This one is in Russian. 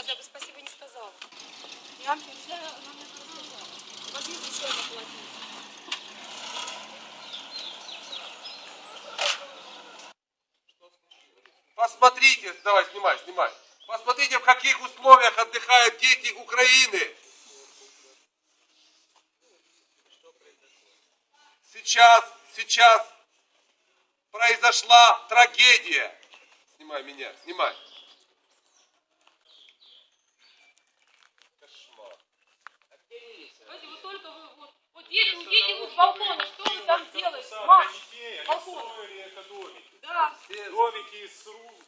когда бы спасибо не сказала. Я вам нельзя, она мне сказала. Возьмите еще одну полотенце. Посмотрите, давай, снимай, снимай. Посмотрите, в каких условиях отдыхают дети Украины. Сейчас, сейчас произошла трагедия. Снимай меня, снимай. Уедете вы с балкона, что вы там делаете? Маш, балкон. Да. Домики из рук,